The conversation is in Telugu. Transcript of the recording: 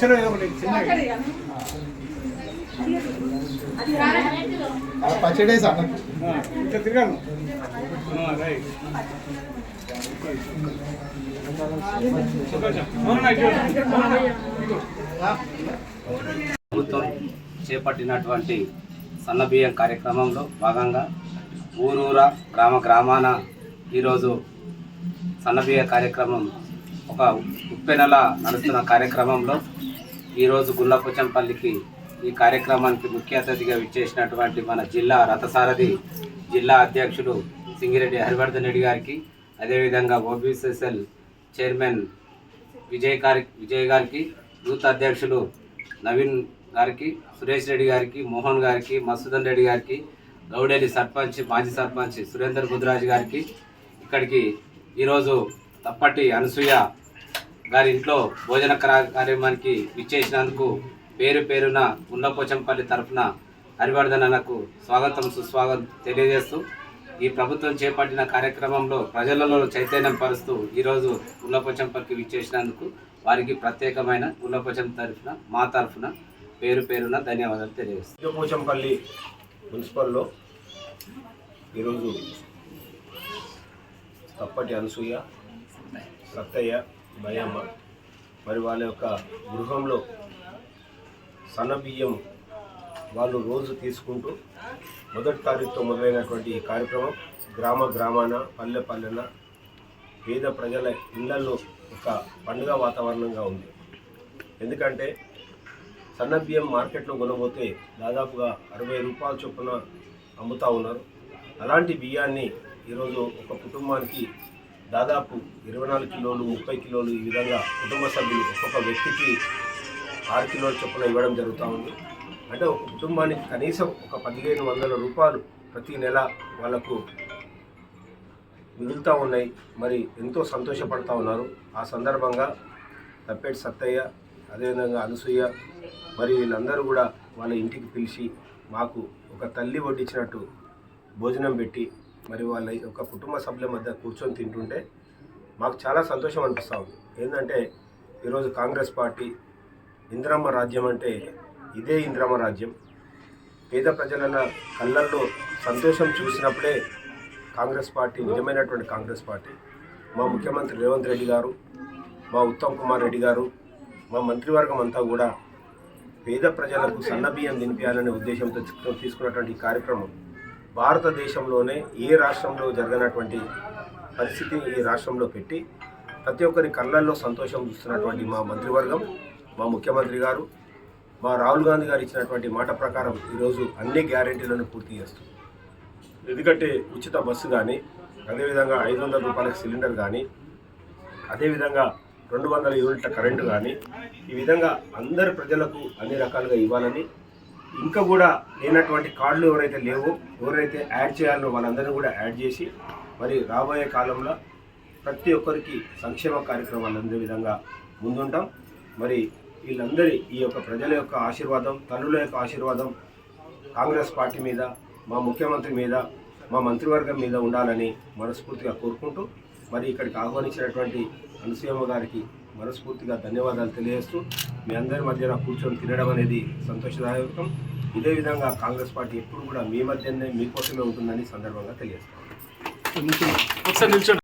మిషన్ ఏదో ఒకటి చిన్నది. పచ్చడే సార్ తిరగాను రైట్. ఇటు. ప్రభుత్వం చేపట్టినటువంటి సన్నబియ్యం కార్యక్రమంలో భాగంగా ఊరూర గ్రామ గ్రామాన ఈరోజు సన్నబియ్య కార్యక్రమం ఒక ఉప్పెనల నడుస్తున్న కార్యక్రమంలో ఈరోజు గుల్లపుచంపల్లికి ఈ కార్యక్రమానికి ముఖ్య అతిథిగా విచ్చేసినటువంటి మన జిల్లా రథసారథి జిల్లా అధ్యక్షుడు సింగిరెడ్డి హరివర్ధన్ రెడ్డి గారికి అదేవిధంగా ఓబీసీఎస్ఎల్ చైర్మన్ విజయ్ గారి విజయ్ గారికి యూత్ అధ్యక్షులు నవీన్ గారికి సురేష్ రెడ్డి గారికి మోహన్ గారికి మసూదన్ రెడ్డి గారికి గౌడేలి సర్పంచ్ మాజీ సర్పంచ్ సురేందర్ బుద్రాజ్ గారికి ఇక్కడికి ఈరోజు తప్పటి అనసూయ గారి ఇంట్లో భోజన కార్యక్రమానికి విచ్చేసినందుకు పేరు పేరున ఉన్నపోచంపల్లి తరఫున హరివర్ధన్ అన్నకు స్వాగతం సుస్వాగతం తెలియజేస్తూ ఈ ప్రభుత్వం చేపట్టిన కార్యక్రమంలో ప్రజలలో చైతన్యం పరుస్తూ ఈరోజు ఉన్నపోచంపల్లికి విచ్చేసినందుకు వారికి ప్రత్యేకమైన ఉన్నపోచం తరఫున మా తరఫున పేరు పేరున ధన్యవాదాలు తెలియజేస్తాం. ఉన్నపోచంపల్లి మున్సిపల్లో ఈరోజు తప్పటి అనసూయ సత్తయ్య భయమ్మ మరి వాళ్ళ యొక్క గృహంలో సన్నబియ్యం వాళ్ళు రోజు తీసుకుంటూ మొదటి తారీఖుతో మొదలైనటువంటి ఈ కార్యక్రమం గ్రామ గ్రామాన పల్లె పల్లెన పేద ప్రజల ఇళ్ళలో ఒక పండుగ వాతావరణంగా ఉంది. ఎందుకంటే సన్న బియ్యం మార్కెట్లో కొనబోతే దాదాపుగా అరవై రూపాయల చొప్పున అమ్ముతా ఉన్నారు. అలాంటి బియ్యాన్ని ఈరోజు ఒక కుటుంబానికి దాదాపు ఇరవై నాలుగు కిలోలు ముప్పై కిలోలు ఈ విధంగా కుటుంబ సభ్యులు ఒక్కొక్క వ్యక్తికి ఆరు కిలోల చొప్పున ఇవ్వడం జరుగుతూ ఉంది. అంటే ఒక కుటుంబానికి కనీసం ఒక పదిహేను వందల రూపాయలు ప్రతి నెల వాళ్ళకు మిగులుతూ ఉన్నాయి. మరి ఎంతో సంతోషపడుతూ ఉన్నారు. ఆ సందర్భంగా తప్పేటి సత్తయ్య అదేవిధంగా అనసూయ మరి వీళ్ళందరూ కూడా వాళ్ళ ఇంటికి పిలిచి మాకు ఒక తల్లి వడ్డించినట్టు భోజనం పెట్టి మరి వాళ్ళ ఒక కుటుంబ సభ్యుల మధ్య కూర్చొని తింటుంటే మాకు చాలా సంతోషం అనిపిస్తూ ఉంది. ఏంటంటే ఈరోజు కాంగ్రెస్ పార్టీ ఇందిరమ్మ రాజ్యం అంటే ఇదే ఇందిరమ్మ రాజ్యం. పేద ప్రజల కళ్ళల్లో సంతోషం చూసినప్పుడే కాంగ్రెస్ పార్టీ నిజమైనటువంటి కాంగ్రెస్ పార్టీ. మా ముఖ్యమంత్రి రేవంత్ రెడ్డి గారు మా ఉత్తమ్ కుమార్ రెడ్డి గారు మా మంత్రివర్గం అంతా కూడా పేద ప్రజలకు సన్నబియ్యం దినిపించాలనే ఉద్దేశంతో తీసుకున్నటువంటి ఈ కార్యక్రమం భారతదేశంలోనే ఏ రాష్ట్రంలో జరగనటువంటి పరిస్థితిని ఈ రాష్ట్రంలో పెట్టి ప్రతి ఒక్కరి కళ్ళల్లో సంతోషం చూస్తున్నటువంటి మా మంత్రివర్గం మా ముఖ్యమంత్రి గారు మా రాహుల్ గాంధీ గారు ఇచ్చినటువంటి మాట ప్రకారం ఈరోజు అన్ని గ్యారెంటీలను పూర్తి చేస్తుంది ఎందుకంటే ఉచిత బస్సు కానీ అదేవిధంగా ఐదు వందల రూపాయలకు సిలిండర్ కానీ అదేవిధంగా రెండు వందల యూనిట్ల కరెంటు కానీ ఈ విధంగా అందరి ప్రజలకు అన్ని రకాలుగా ఇవ్వాలని ఇంకా కూడా లేనటువంటి కార్డులు ఎవరైతే లేవో ఎవరైతే యాడ్ చేయాలో వాళ్ళందరినీ కూడా యాడ్ చేసి మరి రాబోయే కాలంలో ప్రతి ఒక్కరికి సంక్షేమ కార్యక్రమాలు అందే విధంగా ముందుంటాం. మరి వీళ్ళందరి ఈ యొక్క ప్రజల యొక్క ఆశీర్వాదం తల్లుల యొక్క ఆశీర్వాదం కాంగ్రెస్ పార్టీ మీద మా ముఖ్యమంత్రి మీద మా మంత్రివర్గం మీద ఉండాలని మనస్ఫూర్తిగా కోరుకుంటూ మరి ఇక్కడికి ఆహ్వానించినటువంటి అనుసూయమ్మ గారికి మనస్ఫూర్తిగా ధన్యవాదాలు తెలియజేస్తూ మీ అందరి మధ్యన కూర్చొని తినడం అనేది సంతోషదాయకం. ఇదే విధంగా కాంగ్రెస్ పార్టీ ఎప్పుడు కూడా మీ మధ్యనే మీకోసమే ఉంటుందని సందర్భంగా తెలియజేస్తాం